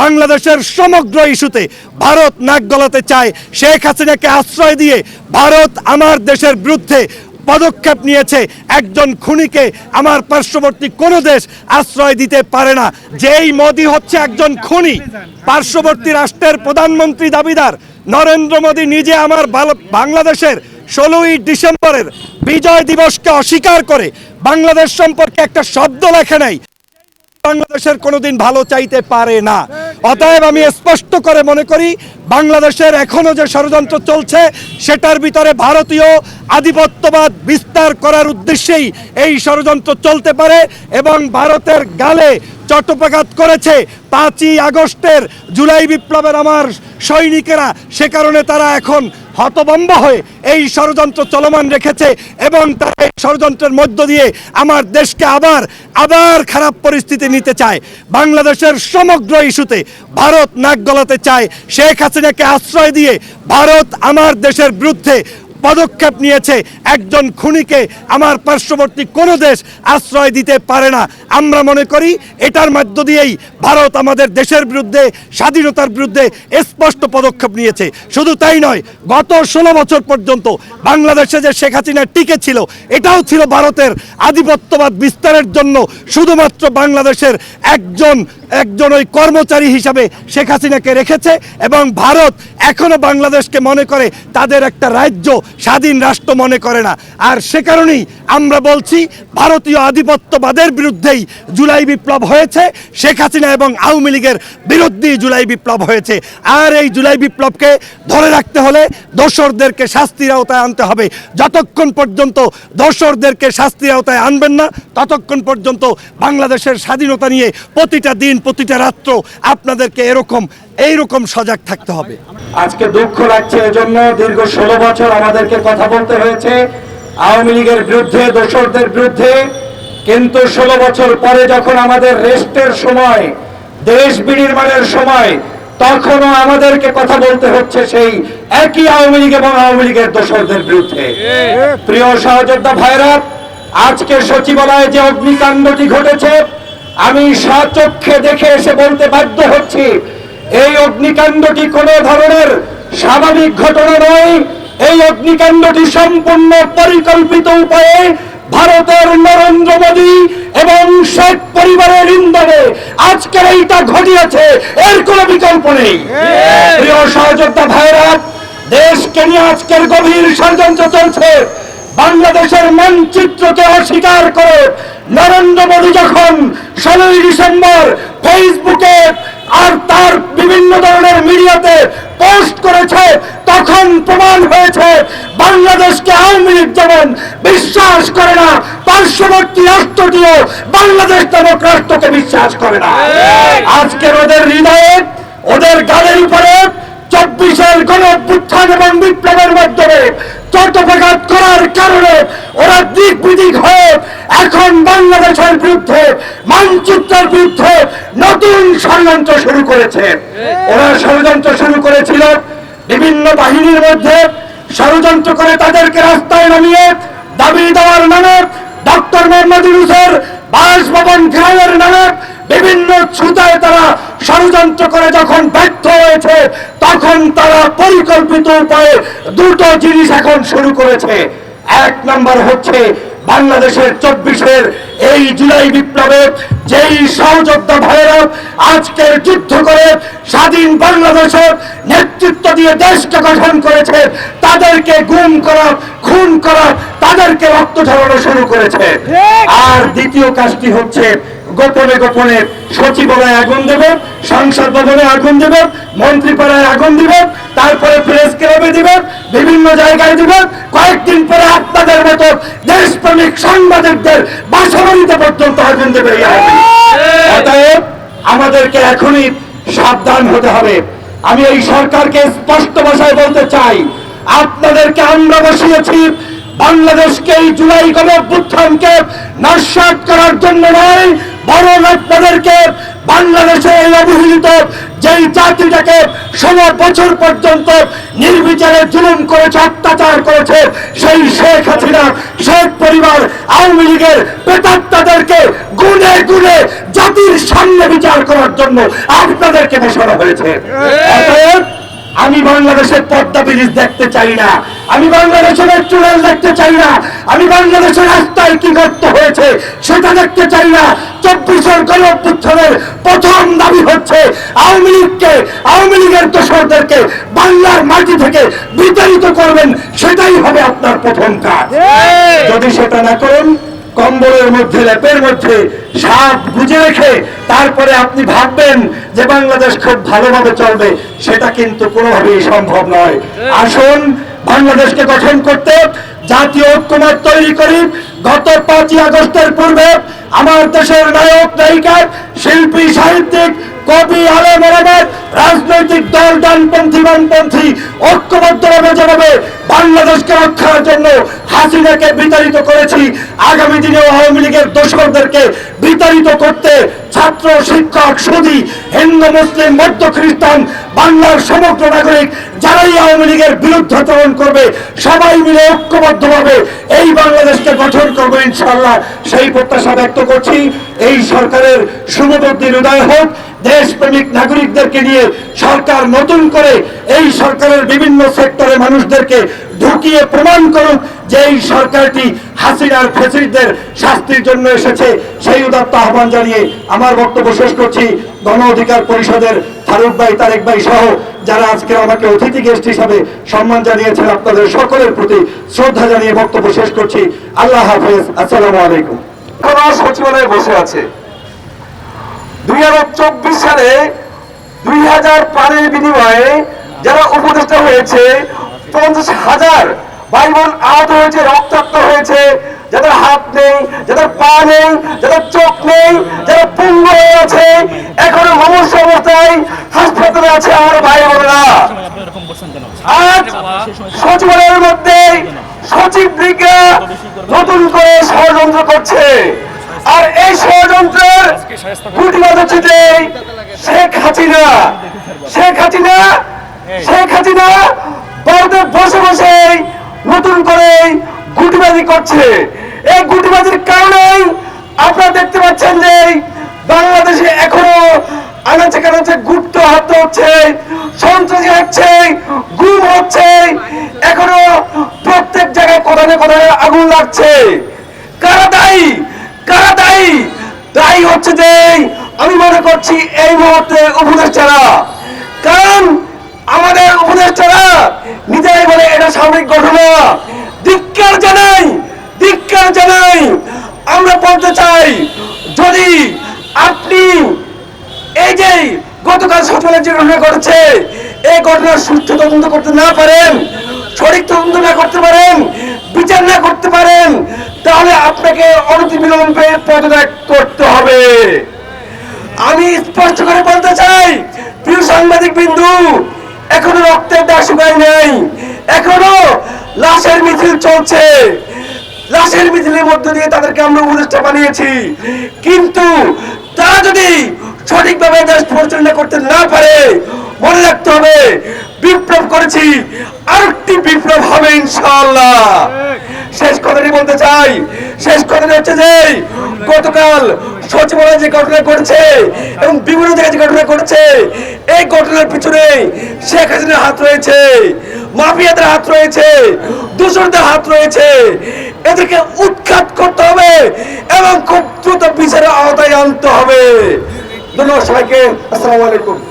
বাংলাদেশের সমগ্র ইস্যুতে ভারত নাক গলাতে চায়। শেখ হাসিনাকে আশ্রয় দিয়ে ভারত আমার দেশের বিরুদ্ধে পদক্ষেপ নিয়েছে। একজন খুনিকে আমার পার্শ্ববর্তী কোনো দেশ আশ্রয় দিতে পারে না। যেই মোদি হচ্ছে একজন খুনি। পার্শ্ববর্তী রাষ্ট্রের প্রধানমন্ত্রী দাবিদার নরেন্দ্র মোদী নিজে আমার বাংলাদেশের ষোলোই ডিসেম্বরের বিজয় দিবসকে অস্বীকার করে বাংলাদেশ সম্পর্কে একটা শব্দ লেখে নাই। বাংলাদেশের কোনোদিন ভালো চাইতে পারে না। অতএব আমি স্পষ্ট করে মনে করি, বাংলাদেশের এখনও যে ষড়যন্ত্র চলছে, সেটার ভিতরে ভারতীয় আধিপত্যবাদ বিস্তার করার উদ্দেশ্যেই এই ষড়যন্ত্র চলতে পারে এবং ভারতের গালে চট্টপাঘাত করেছে পাঁচই আগস্টের জুলাই বিপ্লবের আমার সৈনিকেরা। সে কারণে তারা এখন হতবম্ব হয়ে এই ষড়যন্ত্র চলমান রেখেছে এবং তারা এই ষড়যন্ত্রের মধ্য দিয়ে আমার দেশকে আবার আবার খারাপ পরিস্থিতি নিতে চায়। বাংলাদেশের সমগ্র ইস্যুতে ভারত নাক গলাতে চায়। শেখ হাসিনাকে আশ্রয় দিয়ে ভারত আমার দেশের বিরুদ্ধে পদক্ষেপ নিয়েছে। একজন খুনিকে আমার পার্শ্ববর্তী কোনো দেশ আশ্রয় দিতে পারে না। আমরা মনে করি এটার মধ্য দিয়েই ভারত আমাদের দেশের বিরুদ্ধে, স্বাধীনতার বিরুদ্ধে স্পষ্ট পদক্ষেপ নিয়েছে। শুধু তাই নয়, গত ষোলো বছর পর্যন্ত বাংলাদেশে যে শেখ হাসিনা টিকে ছিল, এটাও ছিল ভারতের আধিপত্যবাদ বিস্তারের জন্য শুধুমাত্র বাংলাদেশের একজন একজন ওই কর্মচারী হিসাবে শেখ হাসিনাকে রেখেছে এবং ভারত এখনও বাংলাদেশকে মনে করে তাদের একটা রাজ্য স্বাধীন রাষ্ট্র মনে করে না। আর সে কারণেই আমরা বলছি, ভারতীয় আধিপত্যবাদের বিরুদ্ধেই জুলাই বিপ্লব হয়েছে, শেখ হাসিনা এবং আওয়ামী লীগের বিরুদ্ধেই জুলাই বিপ্লব হয়েছে। আর এই জুলাই বিপ্লবকে ধরে রাখতে হলে দোসরদেরকে শাস্তির আওতায় আনতে হবে। যতক্ষণ পর্যন্ত দোসরদেরকে শাস্তির আওতায় আনবেন না, ততক্ষণ পর্যন্ত বাংলাদেশের স্বাধীনতা নিয়ে প্রতিটা দিন প্রতিটা রাত্র আপনাদেরকে এরকম, এইরকম সজাগ থাকতে হবে। আজকে দুঃখ লাগছে, এজন্য দীর্ঘ ষোলো বছর আমাদেরকে কথা বলতে হয়েছে। আওয়ামী লীগের বিরুদ্ধে, দোসরদের বিরুদ্ধে। কিন্তু ষোলো বছর পরে যখন আমাদের রেস্টের সময়, দেশ বিনির্মাণের সময়, তখনও আমাদেরকে কথা বলতে হচ্ছে সেই একই আওয়ামী লীগ এবং আওয়ামী লীগের দোসরদের বিরুদ্ধে। প্রিয় সহযোদ্ধা ভাইরা, আজকে সচিবালয়ে যে অগ্নিকাণ্ডটি ঘটেছে আমি সচক্ষে দেখে এসে বলতে বাধ্য হচ্ছি এই অগ্নিকাণ্ডটি কোন ধরনের স্বাভাবিক ঘটনা নয়। এই অগ্নিকাণ্ডটি সম্পূর্ণ পরিকল্পিত উপায়ে ভারতের নরেন্দ্র মোদী এবং শেখ পরিবারের ইন্ধনে আজকের এইটা ঘটিয়েছে এর কোনো বিকল্প নেই। প্রিয় সহযোদ্ধা ভাইরা দেশকে নিয়ে আজকের গভীর ষড়যন্ত্র চলছে। বাংলাদেশের মানচিত্রকে অস্বীকার করে নরেন্দ্র মোদী যখন ষোলোই ডিসেম্বর ফেসবুকে আর তার বিভিন্ন ধরনের মিডিয়াতে পোস্ট করেছে তখন প্রমাণ হয়েছে বাংলাদেশকে আওয়ামী লীগ যেমন বিশ্বাস করে না পার্শ্ববর্তী রাষ্ট্রটিও বাংলাদেশ নামক রাষ্ট্রকে বিশ্বাস করে না। আজকের ওদের হৃদয়ে ওদের গালের উপরে চব্বিশের গণ অভ্যুত্থান এবং বিপ্লবের মাধ্যমে চট্টপাঘাত করার কারণে ওরা দিক বিদিক হয়ে এখন বাংলাদেশের বিরুদ্ধে মানচিত্রের বিরুদ্ধে নতুন ষড়যন্ত্র শুরু করেছে। ওরা ষড়যন্ত্র শুরু করেছিল বিভিন্ন বাহিনীর মধ্যে ষড়যন্ত্র করে তাদেরকে রাস্তায় নামিয়ে দাবি দেওয়ার নামে ডক্টর মোহাম্মদ ইউনুসের বাসভবন ঘেরাওয়ের নামে বিভিন্ন ছুতায় তারা ষড়যন্ত্র করে যখন ব্যর্থ হয়েছে তখন তারা পরিকল্পিত উপায়ে দুটো জিনিস এখন শুরু করেছে। এক নম্বর হচ্ছে বাংলাদেশের চব্বিশের এই জুলাই বিপ্লবে যেই সহযোদ্ধা ভাইরা আজকের যুদ্ধ করে স্বাধীন বাংলাদেশের নেতৃত্ব দিয়ে দেশকে গঠন করেছে তাদেরকে গুম করা খুন করা তাদেরকে রক্ত ঝরানো শুরু করেছে। আর দ্বিতীয় কাজটি হচ্ছে গোপনে গোপনে সচিবালয়ে আগুন দেবে, সংসদ ভবনে আগুন দেবে, মন্ত্রীপাড়ায় আগুন দিবে, তারপরে প্রেস ক্লাবে দিবে, বিভিন্ন জায়গায় দিবে, কয়েকদিন পরে আপনাদের মতো দেশপ্রেমিক সাংবাদিকদের বাসাবাড়িতে পর্যন্ত আগুন দেবে অতএব আমাদেরকে এখনই সাবধান হতে হবে। আমি এই সরকারকে স্পষ্ট ভাষায় বলতে চাই, আপনাদেরকে আমরা বসিয়েছি বাংলাদেশকে এই জুলাই গণ অভ্যুত্থানকে নস্বাত করার জন্য নয় বরং আপনাদেরকে বাংলাদেশে এই অবহেলিত যেই জাতিটাকে ষোলো বছর পর্যন্ত নির্বিচারে জুলুম করেছে অত্যাচার করেছে সেই শেখ হাসিনা শেখ পরিবার আওয়ামী লীগের প্রেতাত্মাদেরকে গুনে গুনে জাতির সামনে বিচার করার জন্য আপনাদেরকে বসানো হয়েছে। অতএব আমি বাংলাদেশের পদ্মা ব্রিজ দেখতে চাই না। আমি বাংলাদেশের চুড়াল দেখতে চাই না। আমি বাংলাদেশের রাস্তায় কি করত হয়েছে সেটা দেখতে চাই না। চব্বিশের গণঅভ্যুত্থানের প্রথম দাবি হচ্ছে আওয়ামী লীগকে আওয়ামী লীগের দোসরদেরকে বাংলার মাটি থেকে বিতাড়িত করবেন সেটাই হবে আপনার প্রথম কাজ। যদি সেটা না করেন কম্বলের মধ্যে লেপের মধ্যে সাপ গুজে রেখে তারপরে আপনি ভাববেন যে বাংলাদেশ খুব ভালোভাবে চলবে সেটা কিন্তু কোনোভাবেই সম্ভব নয়। আসুন বাংলাদেশকে গঠন করতে জাতীয় ঐক্যমত তৈরি করি। গত পাঁচই আগস্টের পূর্বে আমার দেশের নায়ক, নায়িকা, শিল্পী, সাহিত্যিক কবি আলেম আলমের রাজনৈতিক দল, ডানপন্থী, বামপন্থী ঐক্যবদ্ধভাবে যেভাবে বাংলাদেশকে রক্ষার জন্য হাসিনাকে বিতাড়িত করেছি। আগামী দিনে আওয়ামী লীগের দোসরদেরকে বিতাড়িত করতে ছাত্র, শিক্ষক সুদী হিন্দু, মুসলিম, মধ্য খ্রিস্টান, বাংলার সমগ্র নাগরিক যারাই আওয়ামী লীগের বিরুদ্ধাচরণ করবে, সবাই মিলে ঐক্যবদ্ধভাবে এই বাংলাদেশকে গঠন করব ইনশাল্লাহ সেই প্রত্যাশা ব্যক্ত করছি। এই সরকারের শুভবর্তী হৃদয় হোক। দেশপ্রেমিক নাগরিকদেরকে নিয়ে সরকার নতুন করে এই সরকারের বিভিন্ন সেক্টরে মানুষদেরকে ঢুকিয়ে প্রমাণ করুক যে এই সরকারটি হাসিনার ফেসিলিটিদের শাস্তির জন্য এসেছে। সেই উদাত্ত আহ্বান জানিয়ে আমার বক্তব্য শেষ করছি। গণ অধিকার পরিষদের ফারুক ভাই, তারেক ভাই সহ যারা আজকে আমাকে অতিথি গেস্ট হিসাবে সম্মান জানিয়েছেন, আপনাদের সকলের প্রতি শ্রদ্ধা জানিয়ে বক্তব্য শেষ করছি। আল্লাহ হাফেজ। আসসালামু আলাইকুম। সচিবালয়ে বসে আছে। দুই হাজার চব্বিশ সালে দুই হাজার বিনিময়ে যারা উপদেষ্টা হয়েছে, পঞ্চাশ হাজার ভাই বোন আহত হয়েছে, রক্তাক্ত হয়েছে। যাদের হাত নেই, যাদের পা নেই, যাদের চোখ নেই, যারা পুঙ্গ আছে এখনও মমস্য অবস্থায় হাসপাতালে আছে আমার ভাই বোনেরা আজ সচিবালয়ের মধ্যে সচিব লীগরা নতুন করে ষড়যন্ত্র করছে। আর এই ষড়যন্ত্রের গুটিবাদ হচ্ছে যে শেখ হাসিনা শেখ হাসিনা শেখ হাসিনা ভারতে বসে বসে নতুন করে গুটিবাজি করছে। এই গুটিবাজির কারণেই আপনারা দেখতে পাচ্ছেন যে বাংলাদেশে এখনও আনাচে কানাচে গুপ্ত হত্যা হচ্ছে সন্ত্রাসী হচ্ছে গুম হচ্ছে এখনও প্রত্যেক জায়গায় কোথায় না কোথায় আগুন লাগছে। কারা দায়ী? কারা দায়ী? দায়ী হচ্ছে যে আমি মনে করছি এই মুহূর্তে উপদেষ্টারা, কারণ আমাদের উপদেষ্টারা নিজেরাই বলে এটা সামরিক ঘটনা। ধিক্কার জানাই ধিক্কার জানাই। আমরা বলতে চাই, যদি আপনি এই যে গতকাল সকালে যে ঘটনা ঘটেছে, এই ঘটনার সুষ্ঠু তদন্ত করতে না পারেন, সঠিক তদন্ত না করতে পারেন, বিচার না করতে পারেন, তাহলে আপনাকে অনতিবিলম্বে পদত্যাগ করতে আমি স্পষ্ট করে বলতে চাই, প্রিয় সাংবাদিক বিন্দু, এখনও রক্তের দাগ শুকায় নাই, এখনও লাশের মিছিল চলছে। লাশের মিছিলের মধ্য দিয়ে তাদেরকে আমরা উপদেষ্টা বানিয়েছি। কিন্তু তারা যদি সঠিকভাবে দেশ পরিচালনা করতে না পারে, মনে রাখতে হবে, বিপ্লব করেছি, আরেকটি বিপ্লব হবে ইনশাআল্লাহ। শেষ কথাটি বলতে চাই শেষ কথাটি হচ্ছে যে গতকাল সচিবালয়ে যে ঘটনা ঘটেছে এবং বিভিন্ন জায়গায় যে ঘটনা ঘটেছে, এই ঘটনার পিছনে শেখ হাসিনার হাত রয়েছে, মাফিয়াদের হাত রয়েছে দূষণদের হাত রয়েছে। এদেরকে উৎখাত করতে হবে এবং খুব দ্রুত বিচারের আওতায় আনতে হবে। ধন্যবাদ সবাইকে। আসসালামু আলাইকুম।